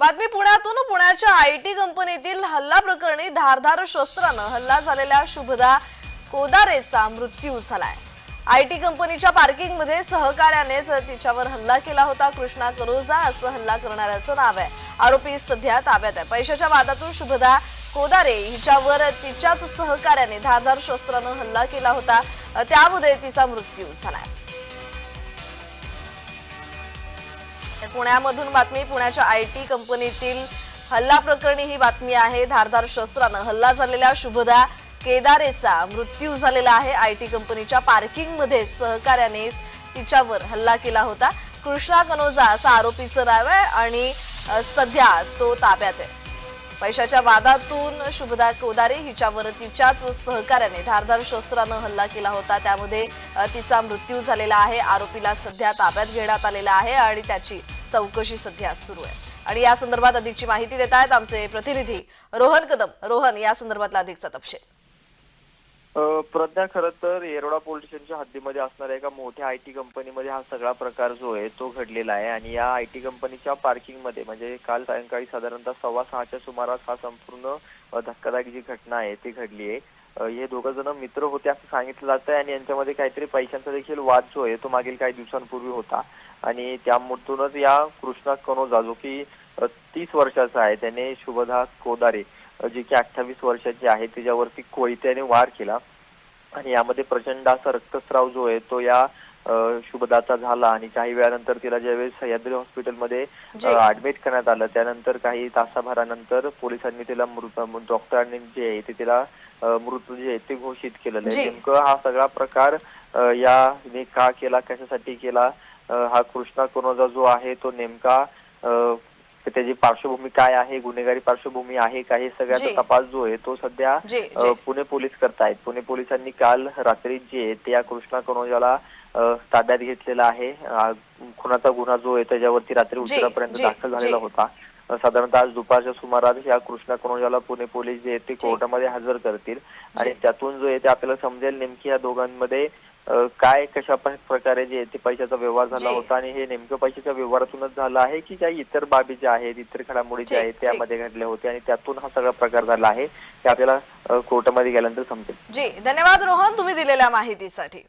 बातमी पुण्यातून. पुण्याच्या आय टी कंपनीतील हल्ला प्रकरणी धारधार शस्त्रानं हल्ला झालेल्या शुभदा कोदारेचा मृत्यू झालाय. आय टी कंपनीच्या पार्किंगमध्ये सहकार्यानेच तिच्यावर हल्ला केला होता. कृष्णा करोजा असं हल्ला करणाऱ्याचं नाव आहे. आरोपी सध्या ताब्यात आहे. पैशाच्या वादातून शुभदा कोदारे हिच्यावर तिच्याच सहकार्याने धारधार शस्त्रानं हल्ला केला होता. त्यामध्ये तिचा मृत्यू झालाय. पुण्यामधून बातमी पुण्याच्या आय टी कंपनीतील हल्ला प्रकरणी ही बातमी आहे. धारधार शस्त्रानं हल्ला झालेल्या शुभदा केदारेचा मृत्यू झालेला आहे. आय टी कंपनीच्या पार्किंगमध्ये सहकाऱ्याने तिच्यावर हल्ला केला होता. कृष्णा कनोजा असं आरोपीचं नाव आहे आणि सध्या तो ताब्यात आहे. पैशाच्या वादातून शुभदा कोदारे हिच्यावर तिच्याच सहकार्याने धारधार शस्त्रानं हल्ला केला होता. त्यामध्ये तिचा मृत्यू झालेला आहे. आरोपीला सध्या ताब्यात घेण्यात आलेला आहे आणि त्याची चौकशी सध्या सुरू आहे. आणि या संदर्भात अधिकची माहिती देत आहेत आमचे प्रतिनिधी रोहन कदम. रोहन या संदर्भातला अधिकचा तपशील. प्रज्ञा खरं तर येरवडा पोलीस स्टेशनच्या हद्दीमध्ये असणाऱ्या एका मोठ्या आय टी कंपनीमध्ये हा सगळा प्रकार जो आहे तो घडलेला आहे. आणि या आय टी कंपनीच्या पार्किंगमध्ये म्हणजे काल सायंकाळी साधारणतः सव्वा सहाच्या सुमारास हा संपूर्ण धक्कादायक जी घटना आहे ती घडली आहे. हे दोघं जण मित्र होते असं सांगितलं जात आहे आणि यांच्यामध्ये काहीतरी पैशांचा देखील वाद जो आहे तो मागील काही दिवसांपूर्वी होता. आणि त्यामधूनच या कृष्णा कनोजा जो की तीस वर्षाचा आहे त्याने शुभदा कोदारे जी की अठ्ठावीस वर्षाची आहे तिच्यावरती कोयत्याने वार केला आणि यामध्ये प्रचंड असा रक्तस्राव जो आहे तो या शुभदाचा झाला आणि काही वेळानंतर तिला ज्यावेळेस सह्याद्री हॉस्पिटलमध्ये. ऍडमिट करण्यात आलं त्यानंतर काही तासाभरानंतर पोलिसांनी तिला मृत डॉक्टरांनी जे आहे ते तिला मृत जे आहे ते घोषित केलेलं. आहे नेमकं हा सगळा प्रकार याने का केला कशासाठी केला हा कृष्णा कनोजा जो आहे तो नेमका अ, त्याची पार्श्वभूमी काय आहे गुन्हेगारी पार्श्वभूमी आहे का हे. सगळ्याचा तपास जो आहे तो सध्या. पुणे पोलीस करतायत पुणे पोलिसांनी काल रात्री जे आहे ते या कृष्णा कनोजाला ताब्यात घेतलेला आहे खुनाचा गुन्हा जो आहे त्याच्यावरती रात्री उशिरापर्यंत दाखल झालेला. होता साधारणतः आज दुपारच्या सुमारास या कृष्णा कनोजाला पुणे पोलीस जे आहेत ते कोर्टामध्ये हजर करतील आणि त्यातून जो आहे ते आपल्याला समजेल नेमकी या दोघांमध्ये काय कशा प्रकारे जे ते पैशाचा व्यवहार झाला. होता आणि हे नेमकं पैशाच्या व्यवहारातूनच झालं आहे की काही इतर बाबी ज्या आहेत इतर घडामोडी ज्या आहेत. त्यामध्ये घडल्या होत्या आणि त्यातून हा सगळा प्रकार झाला आहे ते आपल्याला कोर्टामध्ये गेल्यानंतर समजेल जी धन्यवाद रोहन तुम्ही दिलेल्या माहितीसाठी